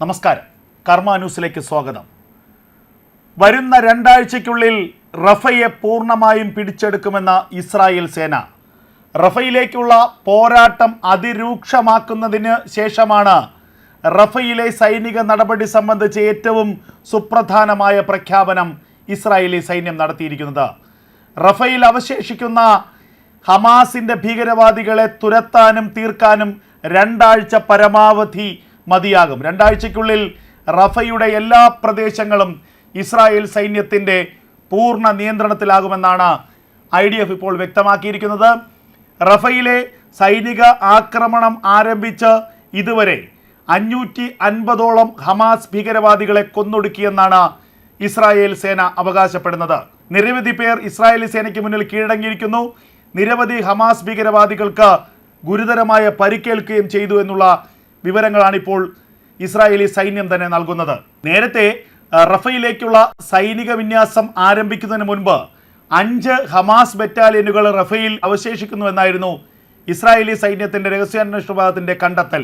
നമസ്കാരം. കർമ്മ ന്യൂസിലേക്ക് സ്വാഗതം. വരുന്ന രണ്ടാഴ്ചയ്ക്കുള്ളിൽ റഫയെ പൂർണമായും പിടിച്ചെടുക്കുമെന്ന ഇസ്രായേൽ സേന. റഫയിലേക്കുള്ള പോരാട്ടം അതിരൂക്ഷമാക്കുന്നതിന് ശേഷമാണ് റഫയിലെ സൈനിക നടപടി സംബന്ധിച്ച് ഏറ്റവും സുപ്രധാനമായ പ്രഖ്യാപനം ഇസ്രായേലി സൈന്യം നടത്തിയിരിക്കുന്നത്. റഫയിൽ അവശേഷിക്കുന്ന ഹമാസിന്റെ ഭീകരവാദികളെ തുരത്താനും തീർക്കാനും രണ്ടാഴ്ച പരമാവധി മതിയാകും. രണ്ടാഴ്ചയ്ക്കുള്ളിൽ റഫയുടെ എല്ലാ പ്രദേശങ്ങളും ഇസ്രായേൽ സൈന്യത്തിന്റെ പൂർണ നിയന്ത്രണത്തിലാകുമെന്നാണ് ഐ ഡി എഫ് ഇപ്പോൾ വ്യക്തമാക്കിയിരിക്കുന്നത്. റഫയിലെ സൈനിക ആക്രമണം ആരംഭിച്ച് ഇതുവരെ അഞ്ഞൂറ്റി അൻപതോളം ഹമാസ് ഭീകരവാദികളെ കൊന്നൊടുക്കിയെന്നാണ് ഇസ്രായേൽ സേന അവകാശപ്പെടുന്നത്. നിരവധി പേർ ഇസ്രായേലി സേനയ്ക്ക് മുന്നിൽ കീഴടങ്ങിയിരിക്കുന്നു. നിരവധി ഹമാസ് ഭീകരവാദികൾക്ക് ഗുരുതരമായ പരിക്കേൽക്കുകയും ചെയ്തു എന്നുള്ള വിവരങ്ങളാണ് ഇപ്പോൾ ഇസ്രായേലി സൈന്യം തന്നെ നൽകുന്നത്. നേരത്തെ റഫയിലേക്കുള്ള സൈനിക വിന്യാസം ആരംഭിക്കുന്നതിന് മുൻപ് അഞ്ച് ഹമാസ് ബറ്റാലിയനുകൾ റഫയിൽ അവശേഷിക്കുന്നുവെന്നായിരുന്നു ഇസ്രായേലി സൈന്യത്തിന്റെ രഹസ്യാന്വേഷണ വിഭാഗത്തിന്റെ കണ്ടെത്തൽ.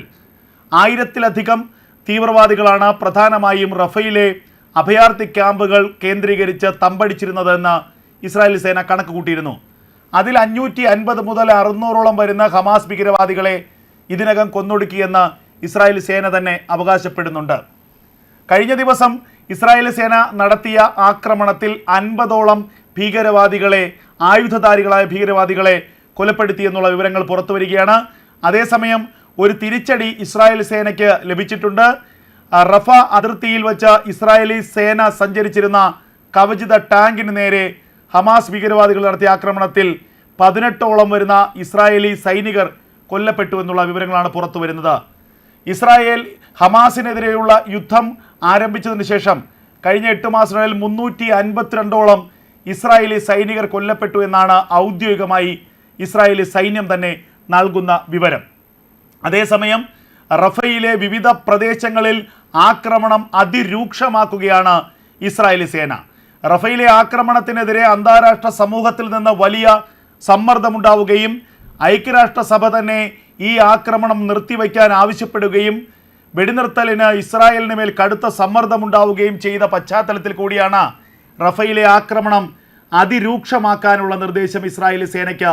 ആയിരത്തിലധികം തീവ്രവാദികളാണ് പ്രധാനമായും റഫയിലെ അഭയാർത്ഥി ക്യാമ്പുകൾ കേന്ദ്രീകരിച്ച് തമ്പടിച്ചിരുന്നതെന്ന് ഇസ്രായേലി സേന കണക്ക് കൂട്ടിയിരുന്നു അതിൽ അഞ്ഞൂറ്റി അൻപത് മുതൽ അറുന്നൂറോളം വരുന്ന ഹമാസ് ഭീകരവാദികളെ ഇതിനകം കൊന്നൊടുക്കിയെന്ന് ഇസ്രായേൽ സേന തന്നെ അവകാശപ്പെടുന്നുണ്ട്. കഴിഞ്ഞ ദിവസം ഇസ്രായേൽ സേന നടത്തിയ ആക്രമണത്തിൽ അൻപതോളം ഭീകരവാദികളെ ആയുധധാരികളായ ഭീകരവാദികളെ കൊലപ്പെടുത്തി എന്നുള്ള വിവരങ്ങൾ പുറത്തു വരികയാണ്. അതേസമയം ഒരു തിരിച്ചടി ഇസ്രായേൽ സേനയ്ക്ക് ലഭിച്ചിട്ടുണ്ട്. റഫ അതിർത്തിയിൽ വച്ച് ഇസ്രായേലി സേന സഞ്ചരിച്ചിരുന്ന കവചിത ടാങ്കിന് നേരെ ഹമാസ് ഭീകരവാദികൾ നടത്തിയ ആക്രമണത്തിൽ പതിനെട്ടോളം വരുന്ന ഇസ്രായേലി സൈനികർ കൊല്ലപ്പെട്ടു എന്നുള്ള വിവരങ്ങളാണ് പുറത്തു വരുന്നത്. ഇസ്രായേൽ ഹമാസിനെതിരെയുള്ള യുദ്ധം ആരംഭിച്ചതിന് ശേഷം കഴിഞ്ഞ എട്ട് മാസങ്ങളിൽ മുന്നൂറ്റി അൻപത്തിരണ്ടോളം ഇസ്രായേലി സൈനികർ കൊല്ലപ്പെട്ടു എന്നാണ് ഔദ്യോഗികമായി ഇസ്രായേലി സൈന്യം തന്നെ നൽകുന്ന വിവരം. അതേസമയം റഫയിലെ വിവിധ പ്രദേശങ്ങളിൽ ആക്രമണം അതിരൂക്ഷമാക്കുകയാണ് ഇസ്രായേലി സേന. റഫയിലെ ആക്രമണത്തിനെതിരെ അന്താരാഷ്ട്ര സമൂഹത്തിൽ നിന്ന് വലിയ സമ്മർദ്ദമുണ്ടാവുകയും ഐക്യരാഷ്ട്രസഭ തന്നെ ഈ ആക്രമണം നിർത്തിവയ്ക്കാൻ ആവശ്യപ്പെടുകയും വെടിനിർത്തലിന് ഇസ്രായേലിന് മേൽ കടുത്ത സമ്മർദ്ദമുണ്ടാവുകയും ചെയ്ത പശ്ചാത്തലത്തിൽ കൂടിയാണ് റഫയിലെ ആക്രമണം അതിരൂക്ഷമാക്കാനുള്ള നിർദ്ദേശം ഇസ്രായേലി സേനയ്ക്ക്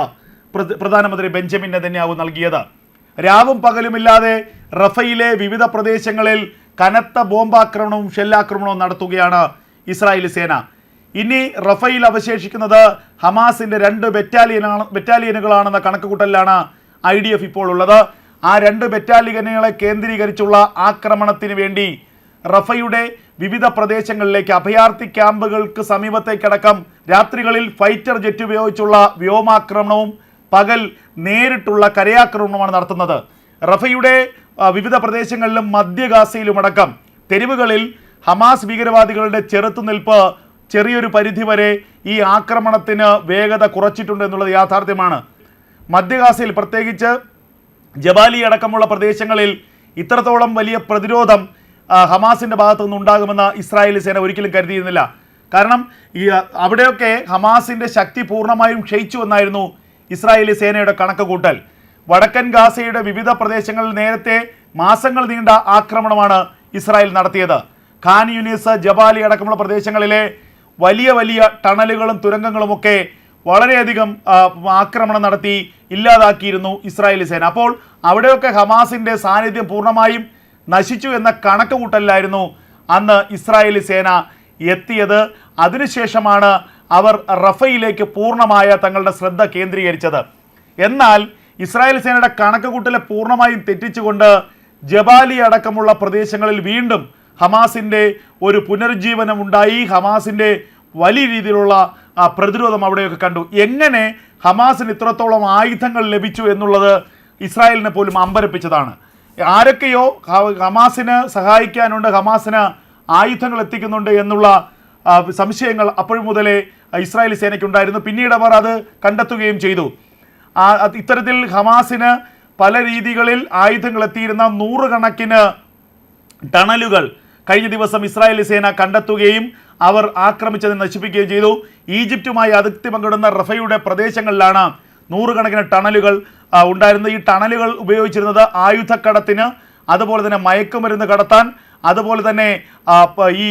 പ്രധാനമന്ത്രി ബെഞ്ചമിൻ നെതന്യാവ് നൽകിയത്. രാവും പകലുമില്ലാതെ റഫയിലെ വിവിധ പ്രദേശങ്ങളിൽ കനത്ത ബോംബാക്രമണവും ഷെല്ലാക്രമണവും നടത്തുകയാണ് ഇസ്രായേലി സേന. ഇനി റഫയിൽ അവശേഷിക്കുന്നത് ഹമാസിന്റെ രണ്ട് ബറ്റാലിയനാണ് ബറ്റാലിയനുകളാണെന്ന കണക്കുകൂട്ടലിലാണ് ഐ ഡി എഫ് ഇപ്പോൾ ഉള്ളത് ആ രണ്ട് ബറ്റാലിയനുകളെ കേന്ദ്രീകരിച്ചുള്ള ആക്രമണത്തിന് വേണ്ടി റഫയുടെ വിവിധ പ്രദേശങ്ങളിലേക്ക് അഭയാർത്ഥി ക്യാമ്പുകൾക്ക് സമീപത്തേക്കടക്കം രാത്രികളിൽ ഫൈറ്റർ ജെറ്റ് ഉപയോഗിച്ചുള്ള വ്യോമാക്രമണവും പകൽ നേരിട്ടുള്ള കരയാക്രമണവുമാണ് നടത്തുന്നത്. റഫയുടെ വിവിധ പ്രദേശങ്ങളിലും മധ്യ ഗാസയിലുമടക്കം തെരുവുകളിൽ ഹമാസ് ഭീകരവാദികളുടെ ചെറുത്തുനിൽപ്പ് ചെറിയൊരു പരിധിവരെ ഈ ആക്രമണത്തിന് വേഗത കുറച്ചിട്ടുണ്ട് എന്നുള്ളത് യാഥാർത്ഥ്യമാണ്. മധ്യഗാസയിൽ പ്രത്യേകിച്ച് ജബാലി അടക്കമുള്ള പ്രദേശങ്ങളിൽ ഇത്രത്തോളം വലിയ പ്രതിരോധം ഹമാസിന്റെ ഭാഗത്തു നിന്നുണ്ടാകുമെന്ന് ഇസ്രായേലി സേന ഒരിക്കലും കരുതിയിരുന്നില്ല. കാരണം ഈ അവിടെയൊക്കെ ഹമാസിന്റെ ശക്തി പൂർണമായും ക്ഷയിച്ചു എന്നായിരുന്നു ഇസ്രായേലി സേനയുടെ കണക്ക് കൂട്ടൽ വടക്കൻ ഗാസയുടെ വിവിധ പ്രദേശങ്ങളിൽ നേരത്തെ മാസങ്ങൾ നീണ്ട ആക്രമണമാണ് ഇസ്രായേൽ നടത്തിയത്. ഖാൻ യുനീസ് ജബാലി അടക്കമുള്ള പ്രദേശങ്ങളിലെ വലിയ വലിയ ടണലുകളും തുരങ്കങ്ങളുമൊക്കെ വളരെയധികം ആക്രമണം നടത്തി ഇല്ലാതാക്കിയിരുന്നു ഇസ്രായേലി സേന. അപ്പോൾ അവിടെയൊക്കെ ഹമാസിന്റെ സാന്നിധ്യം പൂർണമായും നശിച്ചു എന്ന കണക്ക് കൂട്ടലിലായിരുന്നു അന്ന് ഇസ്രായേലി സേന എത്തിയത്. അതിനുശേഷമാണ് അവർ റഫയിലേക്ക് പൂർണമായ തങ്ങളുടെ ശ്രദ്ധ കേന്ദ്രീകരിച്ചത്. എന്നാൽ ഇസ്രായേൽ സേനയുടെ കണക്ക് കൂട്ടലെ പൂർണമായും തെറ്റിച്ചുകൊണ്ട് ജബാലി അടക്കമുള്ള പ്രദേശങ്ങളിൽ വീണ്ടും ഹമാസിന്റെ ഒരു പുനരുജ്ജീവനം ഉണ്ടായി ഹമാസിന്റെ വലിയ രീതിയിലുള്ള പ്രതിരോധം അവിടെയൊക്കെ കണ്ടു. എങ്ങനെ ഹമാസിന് ഇത്രത്തോളം ആയുധങ്ങൾ ലഭിച്ചു എന്നുള്ളത് ഇസ്രായേലിനെ പോലും അമ്പരപ്പിച്ചതാണ്. ആരൊക്കെയോ ഹമാസിന് സഹായിക്കാനുണ്ട് ഹമാസിന് ആയുധങ്ങൾ എത്തിക്കുന്നുണ്ട് എന്നുള്ള സംശയങ്ങൾ അപ്പോഴും മുതലേ ഇസ്രായേലി സേനയ്ക്കുണ്ടായിരുന്നു. പിന്നീട് അവർ അത് കണ്ടെത്തുകയും ചെയ്തു. ഇത്തരത്തിൽ ഹമാസിന് പല രീതികളിൽ ആയുധങ്ങൾ എത്തിയിരുന്ന നൂറുകണക്കിന് ടണലുകൾ കഴിഞ്ഞ ദിവസം ഇസ്രായേലി സേന കണ്ടെത്തുകയും അവർ ആക്രമിച്ചത് നശിപ്പിക്കുകയും ചെയ്തു. ഈജിപ്തുമായി അതിർത്തി പങ്കിടുന്ന റഫയുടെ പ്രദേശങ്ങളിലാണ് നൂറുകണക്കിന് ടണലുകൾ ഉണ്ടായിരുന്നത് ഈ ടണലുകൾ ഉപയോഗിച്ചിരുന്നത് ആയുധക്കടത്തിന് അതുപോലെ തന്നെ മയക്കുമരുന്ന് കടത്താൻ അതുപോലെ തന്നെ ഈ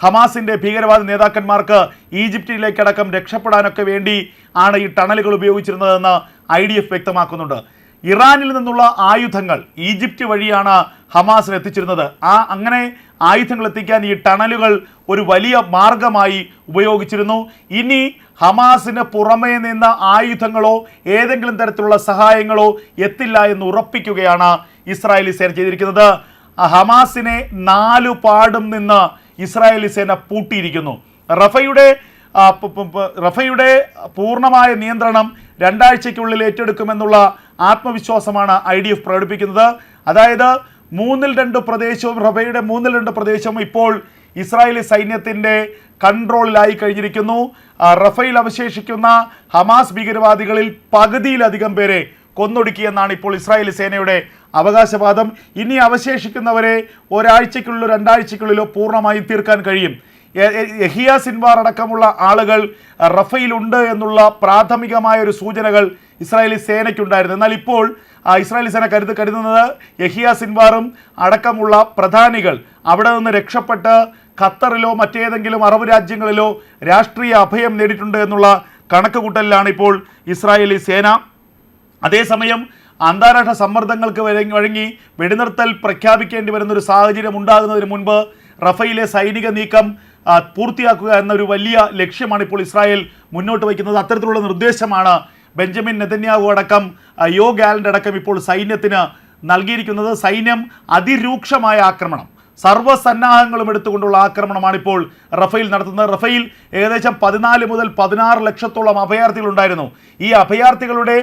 ഹമാസിന്റെ ഭീകരവാദ നേതാക്കന്മാർക്ക് ഈജിപ്തിലേക്കടക്കം രക്ഷപ്പെടാനൊക്കെ വേണ്ടി ആണ് ഈ ടണലുകൾ ഉപയോഗിച്ചിരുന്നതെന്ന് ഐ വ്യക്തമാക്കുന്നുണ്ട്. ഇറാനിൽ നിന്നുള്ള ആയുധങ്ങൾ ഈജിപ്റ്റ് വഴിയാണ് ഹമാസിന് എത്തിച്ചിരുന്നത്. ആ അങ്ങനെ ആയുധങ്ങൾ എത്തിക്കാൻ ഈ ടണലുകൾ ഒരു വലിയ മാർഗമായി ഉപയോഗിച്ചിരുന്നു. ഇനി ഹമാസിന് പുറമേ നിന്ന ആയുധങ്ങളോ ഏതെങ്കിലും തരത്തിലുള്ള സഹായങ്ങളോ എത്തില്ല എന്ന് ഉറപ്പിക്കുകയാണ് ഇസ്രായേലി സേന ചെയ്തിരിക്കുന്നത്. ഹമാസിനെ നാലു പാടും നിന്ന് ഇസ്രായേലി സേന പൂട്ടിയിരിക്കുന്നു. റഫയുടെ റഫയുടെ പൂർണമായ നിയന്ത്രണം രണ്ടാഴ്ചയ്ക്കുള്ളിൽ ഏറ്റെടുക്കുമെന്നുള്ള ആത്മവിശ്വാസമാണ് ഐ ഡി എഫ് പ്രകടിപ്പിക്കുന്നത്. അതായത് മൂന്നിൽ രണ്ട് പ്രദേശവും റബയുടെ മൂന്നിൽ രണ്ട് പ്രദേശവും ഇപ്പോൾ ഇസ്രായേലി സൈന്യത്തിന്റെ കൺട്രോളിലായി കഴിഞ്ഞിരിക്കുന്നു. റഫയിൽ അവശേഷിക്കുന്ന ഹമാസ് ഭീകരവാദികളിൽ പകുതിയിലധികം പേരെ കൊന്നൊടുക്കിയെന്നാണ് ഇപ്പോൾ ഇസ്രായേലി സേനയുടെ അവകാശവാദം. ഇനി അവശേഷിക്കുന്നവരെ ഒരാഴ്ചയ്ക്കുള്ളിലോ രണ്ടാഴ്ചയ്ക്കുള്ളിലോ പൂർണമായും തീർക്കാൻ കഴിയും. യഹിയ സിൻവാർ അടക്കമുള്ള ആളുകൾ റഫയിലുണ്ട് എന്നുള്ള പ്രാഥമികമായ ഒരു സൂചനകൾ ഇസ്രായേലി സേനയ്ക്കുണ്ടായിരുന്നു. എന്നാൽ ഇപ്പോൾ ഇസ്രായേലി സേന കരുത് കരുതുന്നത് യഹിയ സിൻവാറും അടക്കമുള്ള പ്രധാനികൾ. അവിടെ നിന്ന് രക്ഷപ്പെട്ട് ഖത്തറിലോ മറ്റേതെങ്കിലും അറബ് രാജ്യങ്ങളിലോ രാഷ്ട്രീയ അഭയം നേടിയിട്ടുണ്ട് എന്നുള്ള കണക്കുകൂട്ടലിലാണ് ഇപ്പോൾ ഇസ്രായേലി സേന. അതേസമയം അന്താരാഷ്ട്ര സമ്മർദ്ദങ്ങൾക്ക് വഴങ്ങി വെടിനിർത്തൽ പ്രഖ്യാപിക്കേണ്ടി വരുന്ന ഒരു സാഹചര്യം ഉണ്ടാകുന്നതിന് മുൻപ് റഫയിലെ സൈനിക നീക്കം പൂർത്തിയാക്കുക എന്നൊരു വലിയ ലക്ഷ്യമാണ് ഇപ്പോൾ ഇസ്രായേൽ മുന്നോട്ട് വയ്ക്കുന്നത്. അത്തരത്തിലുള്ള നിർദ്ദേശമാണ് ബെഞ്ചമിൻ നെതന്യാഹു അടക്കം യോ ഗാലന്റെ അടക്കം ഇപ്പോൾ സൈന്യത്തിന് നൽകിയിരിക്കുന്നത് സൈന്യം അതിരൂക്ഷമായ ആക്രമണം. സർവസന്നാഹങ്ങളും എടുത്തുകൊണ്ടുള്ള ആക്രമണമാണ് ഇപ്പോൾ റഫേൽ നടത്തുന്നത്. റഫയിൽ ഏകദേശം പതിനാല് മുതൽ പതിനാറ് ലക്ഷത്തോളം അഭയാർത്ഥികൾ ഉണ്ടായിരുന്നു. ഈ അഭയാർത്ഥികളുടെ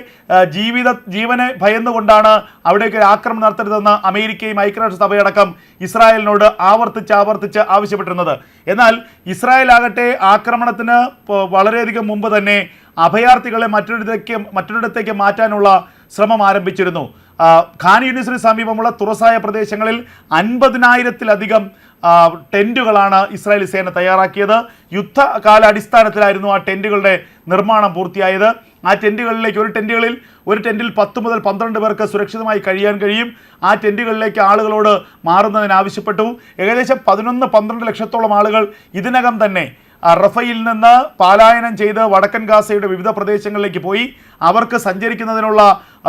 ജീവിത ജീവനെ ഭയന്നുകൊണ്ടാണ് അവിടേക്ക് ആക്രമണം നടത്തരുതെന്ന് അമേരിക്കയും ഐക്യരാഷ്ട്ര സഭയടക്കം ഇസ്രായേലിനോട് ആവർത്തിച്ച് ആവർത്തിച്ച് ആവശ്യപ്പെട്ടിരുന്നത്. എന്നാൽ ഇസ്രായേൽ ആകട്ടെ ആക്രമണത്തിന് വളരെയധികം മുമ്പ് തന്നെ അഭയാർത്ഥികളെ മറ്റൊരിടത്തേക്ക് മറ്റൊരിടത്തേക്ക് മാറ്റാനുള്ള ശ്രമം ആരംഭിച്ചിരുന്നു. ഖാൻ യൂണിവേഴ്സിന് സമീപമുള്ള തുറസായ പ്രദേശങ്ങളിൽ അൻപതിനായിരത്തിലധികം ടെന്റുകളാണ് ഇസ്രായേലി സേന തയ്യാറാക്കിയത്. യുദ്ധകാല അടിസ്ഥാനത്തിലായിരുന്നു ആ ടെന്റുകളുടെ നിർമ്മാണം പൂർത്തിയായത്. ആ ടെന്റുകളിലേക്ക് ഒരു ടെന്റുകളിൽ ഒരു ടെന്റിൽ പത്ത് മുതൽ പന്ത്രണ്ട് പേർക്ക് സുരക്ഷിതമായി കഴിയാൻ കഴിയും. ആ ടെന്റുകളിലേക്ക് ആളുകളോട് മാറുന്നതിന് ആവശ്യപ്പെട്ടു ഏകദേശം പതിനൊന്ന് പന്ത്രണ്ട് ലക്ഷത്തോളം ആളുകൾ ഇതിനകം തന്നെ റഫയിൽ നിന്ന് പാലായനം ചെയ്ത് വടക്കൻ ഗാസയുടെ വിവിധ പ്രദേശങ്ങളിലേക്ക് പോയി അവർക്ക് സഞ്ചരിക്കുന്നതിനുള്ള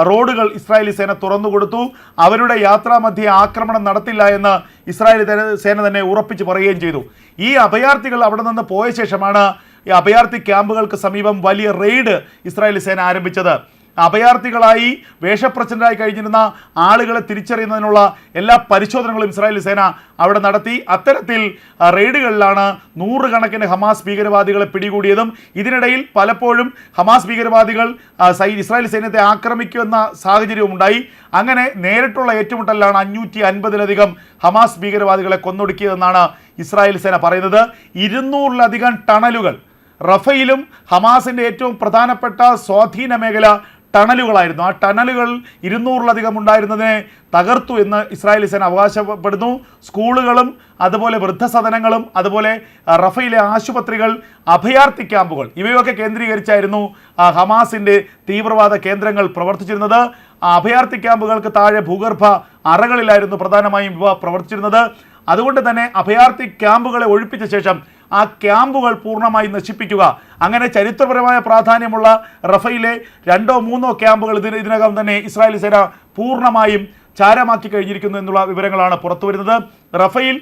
റോഡുകൾ ഇസ്രായേലി സേന തുറന്നുകൊടുത്തു അവരുടെ യാത്രാമധ്യേ ആക്രമണം നടത്തില്ല എന്ന് ഇസ്രായേലി സേന തന്നെ ഉറപ്പിച്ച് പറയുകയും ചെയ്തു. ഈ അഭയാർത്ഥികൾ അവിടെ നിന്ന് പോയ ശേഷമാണ് ഈ അഭയാർത്ഥി ക്യാമ്പുകൾക്ക് സമീപം വലിയ റെയ്ഡ് ഇസ്രായേലി സേന ആരംഭിച്ചത്. അഭയാർത്ഥികളായി വേഷപ്രസിഡന്റായി കഴിഞ്ഞിരുന്ന ആളുകളെ തിരിച്ചറിയുന്നതിനുള്ള എല്ലാ പരിശോധനകളും ഇസ്രായേലി സേന അവിടെ നടത്തി. അത്തരത്തിൽ റെയ്ഡുകളിലാണ് നൂറുകണക്കിന് ഹമാസ് ഭീകരവാദികളെ പിടികൂടിയതും. ഇതിനിടയിൽ പലപ്പോഴും ഹമാസ് ഭീകരവാദികൾ ഇസ്രായേൽ സൈന്യത്തെ ആക്രമിക്കുന്ന സാഹചര്യവും ഉണ്ടായി. അങ്ങനെ നേരിട്ടുള്ള ഏറ്റുമുട്ടലിലാണ് അഞ്ഞൂറ്റി അൻപതിലധികം ഹമാസ് ഭീകരവാദികളെ കൊന്നൊടുക്കിയതെന്നാണ് ഇസ്രായേൽ സേന പറയുന്നത്. ഇരുന്നൂറിലധികം ടണലുകൾ റഫയിലും ഹമാസിന്റെ ഏറ്റവും പ്രധാനപ്പെട്ട സ്വാധീന മേഖല ടണലുകളായിരുന്നു. ആ ടണലുകൾ ഇരുന്നൂറിലധികം ഉണ്ടായിരുന്നതിനെ തകർത്തു എന്ന് ഇസ്രായേലി സേന അവകാശപ്പെടുന്നു. സ്കൂളുകളും അതുപോലെ വൃദ്ധസദനങ്ങളും അതുപോലെ റഫയിലെ ആശുപത്രികൾ അഭയാർത്ഥി ക്യാമ്പുകൾ ഇവയൊക്കെ കേന്ദ്രീകരിച്ചായിരുന്നു ഹമാസിന്റെ തീവ്രവാദ കേന്ദ്രങ്ങൾ പ്രവർത്തിച്ചിരുന്നത്. അഭയാർത്ഥി ക്യാമ്പുകൾക്ക് താഴെ ഭൂഗർഭ അറകളിലായിരുന്നു പ്രധാനമായും ഇവ പ്രവർത്തിച്ചിരുന്നത്. അതുകൊണ്ട് തന്നെ അഭയാർത്ഥി ക്യാമ്പുകളെ ഒഴിപ്പിച്ച ശേഷം ആ ക്യാമ്പുകൾ പൂർണമായി നശിപ്പിക്കുക. അങ്ങനെ ചരിത്രപരമായ പ്രാധാന്യമുള്ള റഫയിലെ രണ്ടോ മൂന്നോ ക്യാമ്പുകൾ ഇതിന് ഇതിനകം തന്നെ ഇസ്രായേലി സേന പൂർണമായും ചാരമാക്കി കഴിഞ്ഞിരിക്കുന്നു എന്നുള്ള വിവരങ്ങളാണ് പുറത്തു വരുന്നത് റഫയിൽ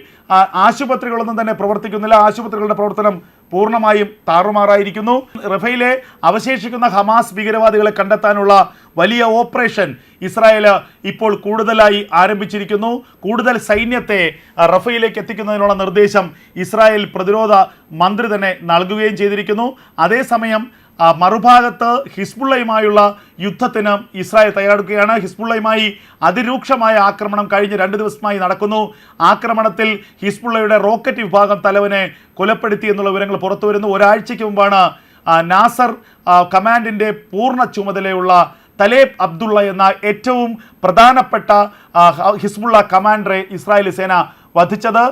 ആശുപത്രികളൊന്നും തന്നെ പ്രവർത്തിക്കുന്നില്ല. ആശുപത്രികളുടെ പ്രവർത്തനം പൂർണമായും താറുമാറായിരിക്കുന്നു. റഫയിലെ അവശേഷിക്കുന്ന ഹമാസ് ഭീകരവാദികളെ കണ്ടെത്താനുള്ള വലിയ ഓപ്പറേഷൻ ഇസ്രായേൽ ഇപ്പോൾ കൂടുതലായി ആരംഭിച്ചിരിക്കുന്നു. കൂടുതൽ സൈന്യത്തെ റഫയിലേക്ക് എത്തിക്കുന്നതിനുള്ള നിർദ്ദേശം ഇസ്രായേൽ പ്രതിരോധ മന്ത്രി തന്നെ നൽകുകയും ചെയ്തിരിക്കുന്നു. അതേസമയം മറുഭാഗത്ത് ഹിസ്ബുള്ളയുമായുള്ള യുദ്ധത്തിന് ഇസ്രായേൽ തയ്യാറെടുക്കുകയാണ്. ഹിസ്ബുള്ളയുമായി അതിരൂക്ഷമായ ആക്രമണം കഴിഞ്ഞ രണ്ട് ദിവസമായി നടക്കുന്നു. ആക്രമണത്തിൽ ഹിസ്ബുള്ളയുടെ റോക്കറ്റ് വിഭാഗം തലവനെ കൊലപ്പെടുത്തി എന്നുള്ള വിവരങ്ങൾ പുറത്തു വരുന്നു. ഒരാഴ്ചയ്ക്ക് മുമ്പാണ് നാസർ കമാൻഡിന്റെ പൂർണ ചുമതലയുള്ള തലേബ് അബ്ദുള്ള എന്ന ഏറ്റവും പ്രധാനപ്പെട്ട ഹിസ്ബുള്ള കമാൻഡറെ ഇസ്രായേലി സേന വധിച്ചത്.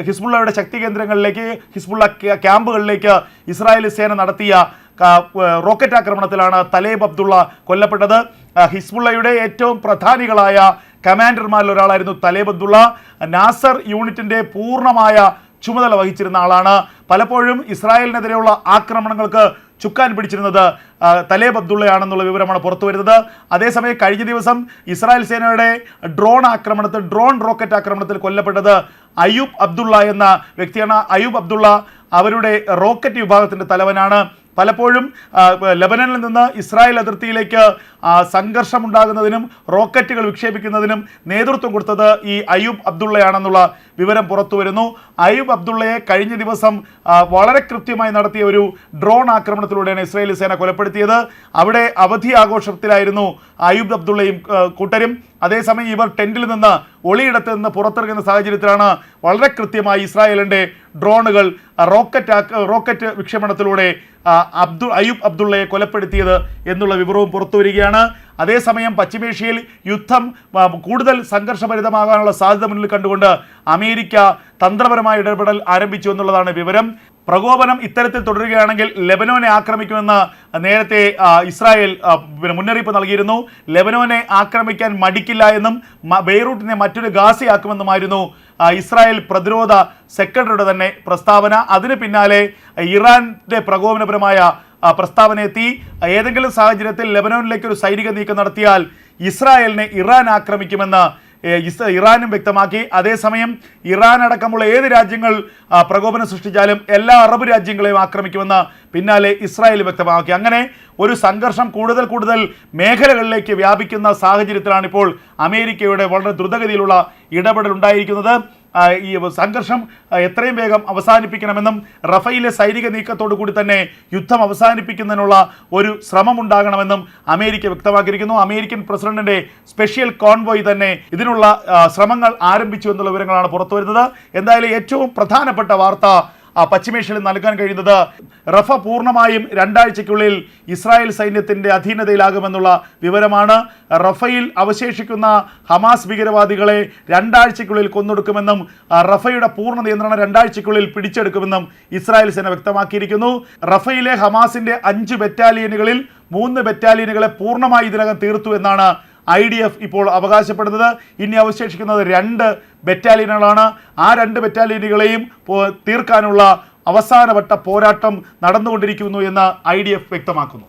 ഹിസ്ബുള്ളയുടെ ശക്തി കേന്ദ്രങ്ങളിലേക്ക് ഹിസ്ബുള്ള ക്യാ- ക്യാമ്പുകളിലേക്ക് ഇസ്രായേലി സേന നടത്തിയ റോക്കറ്റ് ആക്രമണത്തിലാണ് തലേബ് അബ്ദുള്ള കൊല്ലപ്പെട്ടത്. ഹിസ്ബുള്ളയുടെ ഏറ്റവും പ്രധാനികളായ കമാൻഡർമാരിൽ ഒരാളായിരുന്നു തലേബ് അബ്ദുള്ള. നാസർ യൂണിറ്റിന്റെ പൂർണമായ ചുമതല വഹിച്ചിരുന്ന ആളാണ്. പലപ്പോഴും ഇസ്രായേലിനെതിരെയുള്ള ആക്രമണങ്ങൾക്ക് ചുക്കാൻ പിടിച്ചിരുന്നത് തലേബ് അബ്ദുള്ളയാണെന്നുള്ള വിവരമാണ് പുറത്തു വരുന്നത്. അതേസമയം കഴിഞ്ഞ ദിവസം ഇസ്രായേൽ സേനയുടെ ഡ്രോൺ ആക്രമണത്തിൽ ഡ്രോൺ റോക്കറ്റ് ആക്രമണത്തിൽ കൊല്ലപ്പെട്ടത് അയൂബ് അബ്ദുള്ള എന്ന വ്യക്തിയാണ്. അയൂബ് അബ്ദുള്ള അവരുടെ റോക്കറ്റ് വിഭാഗത്തിന്റെ തലവനാണ്. പലപ്പോഴും ലബനനിൽ നിന്ന് ഇസ്രായേൽ അതിർത്തിയിലേക്ക് സംഘർഷം സംഘർഷമുണ്ടാകുന്നതിനും റോക്കറ്റുകൾ വിക്ഷേപിക്കുന്നതിനും നേതൃത്വം കൊടുത്തത് ഈ അയ്യൂബ് അബ്ദുള്ളയാണെന്നുള്ള വിവരം പുറത്തു വരുന്നു അയൂബ് അബ്ദുള്ളയെ കഴിഞ്ഞ ദിവസം വളരെ കൃത്യമായി നടത്തിയ ഒരു ഡ്രോൺ ആക്രമണത്തിലൂടെയാണ് ഇസ്രായേലി സേന കൊലപ്പെടുത്തിയത്. അവിടെ അവധി ആഘോഷത്തിലായിരുന്നു അയ്യൂബ് അബ്ദുള്ളയും കൂട്ടരും. അതേസമയം ഇവർ ടെന്റിൽ നിന്ന് ഒളിയിടത്ത് നിന്ന് പുറത്തിറങ്ങുന്ന സാഹചര്യത്തിലാണ് വളരെ കൃത്യമായി ഇസ്രായേലിന്റെ ഡ്രോണുകൾ റോക്കറ്റ് റോക്കറ്റ് വിക്ഷേപണത്തിലൂടെ അബ്ദുൾ അയ്യൂബ് അബ്ദുള്ളയെ കൊലപ്പെടുത്തിയത് എന്നുള്ള വിവരവും പുറത്തു വരികയാണ്. അതേസമയം പശ്ചിമേഷ്യയിൽ യുദ്ധം കൂടുതൽ സംഘർഷഭരിതമാകാനുള്ള സാധ്യത മുന്നിൽ കണ്ടുകൊണ്ട് അമേരിക്ക തന്ത്രപരമായ ഇടപെടൽ ആരംഭിച്ചു എന്നുള്ളതാണ് വിവരം. പ്രകോപനം ഇത്തരത്തിൽ തുടരുകയാണെങ്കിൽ ലെബനോനെ ആക്രമിക്കുമെന്ന് നേരത്തെ ഇസ്രായേൽ മുന്നറിയിപ്പ് നൽകിയിരുന്നു. ലെബനോനെ ആക്രമിക്കാൻ മടിക്കില്ല എന്നും ബെയ്റൂട്ടിനെ മറ്റൊരു ഗാസിയാക്കുമെന്നുമായിരുന്നു ഇസ്രായേൽ പ്രതിരോധ സെക്രട്ടറിയുടെ തന്നെ പ്രസ്താവന. അതിന് പിന്നാലെ ഇറാന്റെ പ്രകോപനപരമായ ആ, പ്രസ്താവന എത്തി. ഏതെങ്കിലും സാഹചര്യത്തിൽ ലെബനോനിലേക്ക് ഒരു സൈനിക നീക്കം നടത്തിയാൽ ഇസ്രായേലിനെ ഇറാൻ ആക്രമിക്കുമെന്ന് ഇറാനും വ്യക്തമാക്കി. അതേസമയം ഇറാൻ അടക്കമുള്ള ഏത് രാജ്യങ്ങൾ പ്രകോപനം സൃഷ്ടിച്ചാലും എല്ലാ അറബ് രാജ്യങ്ങളെയും ആക്രമിക്കുമെന്ന് പിന്നാലെ ഇസ്രായേൽ വ്യക്തമാക്കി. അങ്ങനെ ഒരു സംഘർഷം കൂടുതൽ കൂടുതൽ മേഖലകളിലേക്ക് വ്യാപിക്കുന്ന സാഹചര്യത്തിലാണ് ഇപ്പോൾ അമേരിക്കയുടെ വളരെ ദ്രുതഗതിയിലുള്ള ഇടപെടൽ ഉണ്ടായിരിക്കുന്നത്. ഈ സംഘർഷം എത്രയും വേഗം അവസാനിപ്പിക്കണമെന്നും റഫയിലെ സൈനിക നീക്കത്തോടു കൂടി തന്നെ യുദ്ധം അവസാനിപ്പിക്കുന്നതിനുള്ള ഒരു ശ്രമം ഉണ്ടാകണമെന്നും അമേരിക്ക വ്യക്തമാക്കിയിരിക്കുന്നു. അമേരിക്കൻ പ്രസിഡന്റിന്റെ സ്പെഷ്യൽ കോൺവോയ് തന്നെ ഇതിനുള്ള ശ്രമങ്ങൾ ആരംഭിച്ചു എന്നുള്ള വിവരങ്ങളാണ് പുറത്തുവരുന്നത്. എന്തായാലും ഏറ്റവും പ്രധാനപ്പെട്ട വാർത്ത പശ്ചിമേഷ്യയിൽ നൽകാൻ കഴിയുന്നത് റഫ പൂർണമായും രണ്ടാഴ്ചയ്ക്കുള്ളിൽ ഇസ്രായേൽ സൈന്യത്തിന്റെ അധീനതയിലാകുമെന്നുള്ള വിവരമാണ്. റഫയിൽ അവശേഷിക്കുന്ന ഹമാസ് ഭീകരവാദികളെ രണ്ടാഴ്ചയ്ക്കുള്ളിൽ കൊന്നൊടുക്കുമെന്നും റഫയുടെ പൂർണ നിയന്ത്രണം രണ്ടാഴ്ചയ്ക്കുള്ളിൽ പിടിച്ചെടുക്കുമെന്നും ഇസ്രായേൽ സേന വ്യക്തമാക്കിയിരിക്കുന്നു. റഫയിലെ ഹമാസിന്റെ അഞ്ച് ബറ്റാലിയനുകളിൽ മൂന്ന് ബറ്റാലിയനുകളെ പൂർണമായി ഇതിനകം തീർത്തു എന്നാണ് ഐ ഡി എഫ് ഇപ്പോൾ അവകാശപ്പെടുന്നത്. ഇനി അവശേഷിക്കുന്നത് രണ്ട് ബറ്റാലിയനുകളാണ്. ആ രണ്ട് ബറ്റാലിയനുകളെയും തീർക്കാനുള്ള അവസാനവട്ട പോരാട്ടം നടന്നുകൊണ്ടിരിക്കുന്നു എന്ന് ഐ ഡി എഫ് വ്യക്തമാക്കുന്നു.